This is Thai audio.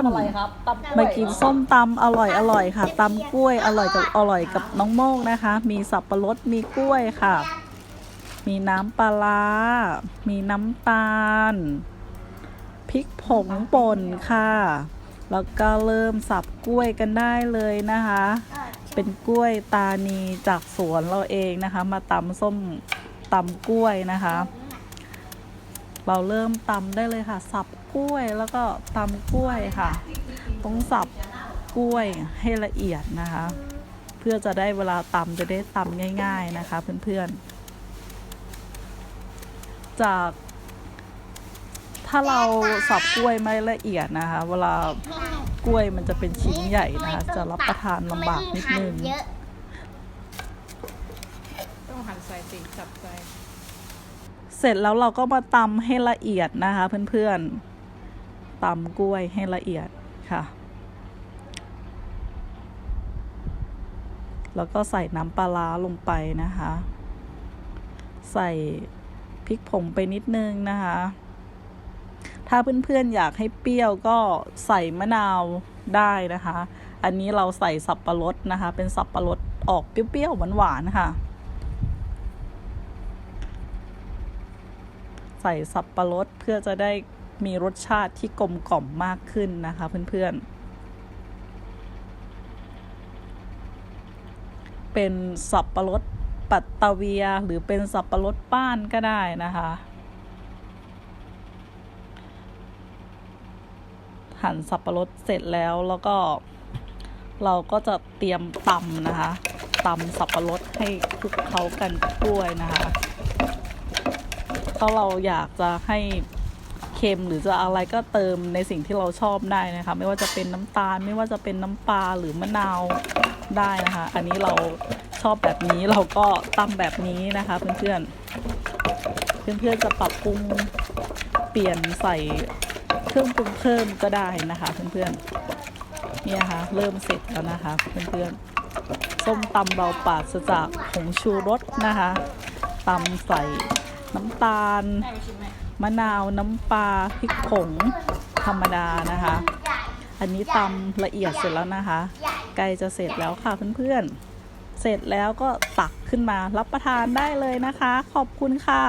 น อะไรครับตำกล้วยมากินส้มตำอร่อยอร่อยค่ะตำกล้วยอร่อยกับอร่อยกับน้องโมกนะคะ มีสับปะรดมีกล้วยค่ะ มีน้ำปลาร้ามีน้ำตาลพริกผงป่นค่ะ แล้วก็เริ่มสับกล้วยกันได้เลยนะคะ เป็นกล้วยตานีจากสวนเราเองนะคะ มาตำส้มตำกล้วยนะคะ เราเริ่มตำได้เลยค่ะ สับกล้วยแล้วก็ตำกล้วยค่ะ ต้องสับกล้วยให้ละเอียดนะคะ เพื่อจะได้เวลาตำจะได้ตำง่าย ๆนะคะ เพื่อนๆ จาก ถ้าเราสับกล้วยไม่ละเอียดนะคะ เวลากล้วยมันจะเป็นชิ้นใหญ่นะคะ จะรับประทานลำบากนิดนึง ต้องหั่นใส่ติสับใส่ เสร็จแล้วเราก็มาตำให้ละเอียดนะคะเพื่อนๆตำกล้วยให้ละเอียดค่ะ แล้วก็ใส่น้ำปลาร้าลงไปนะคะ ใส่พริกผงไปนิดนึงนะคะ ถ้าเพื่อนๆอยากให้เปรี้ยวก็ใส่มะนาวได้นะคะ อันนี้เราใส่สับปะรดนะคะ เป็นสับปะรดออกเปรี้ยวๆหวานๆค่ะ ใส่สับปะรดเพื่อจะได้มีรสชาติที่กลมกล่อมมากขึ้นนะคะเพื่อนๆเป็นสับปะรดปัตตาเวียหรือเป็นสับปะรดป้านก็ได้นะคะ หั่นสับปะรดเสร็จแล้วแล้วก็ เราก็จะเตรียมตำนะคะตำสับปะรดให้คลุกเคล้ากันกับกล้วยนะคะ ถ้าเราอยากจะให้เค็มหรือจะอะไรก็เติมในสิ่งที่เราชอบได้นะคะ ไม่ว่าจะเป็นน้ำตาล ไม่ว่าจะเป็นน้ำปลาหรือมะนาวได้นะคะ อันนี้เราชอบแบบนี้เราก็ตำแบบนี้นะคะ เพื่อนๆเพื่อนๆจะปรับปรุงเปลี่ยนใส่เครื่องปรุงเพิ่มก็ได้นะคะ เพื่อนๆเนี่ยค่ะเริ่มเสร็จแล้วนะคะ เพื่อนๆส้มตำเบาปากจากผงชูรสนะคะตำใส่ น้ำตาลแม่ไปชิมไหมมะนาวน้ำปลาพริกผงธรรมดานะคะ อันนี้ตำละเอียดเสร็จแล้วนะคะใกล้จะเสร็จแล้วค่ะเพื่อนๆ เสร็จแล้วก็ตักขึ้นมารับประทานได้เลยนะคะ ขอบคุณค่ะ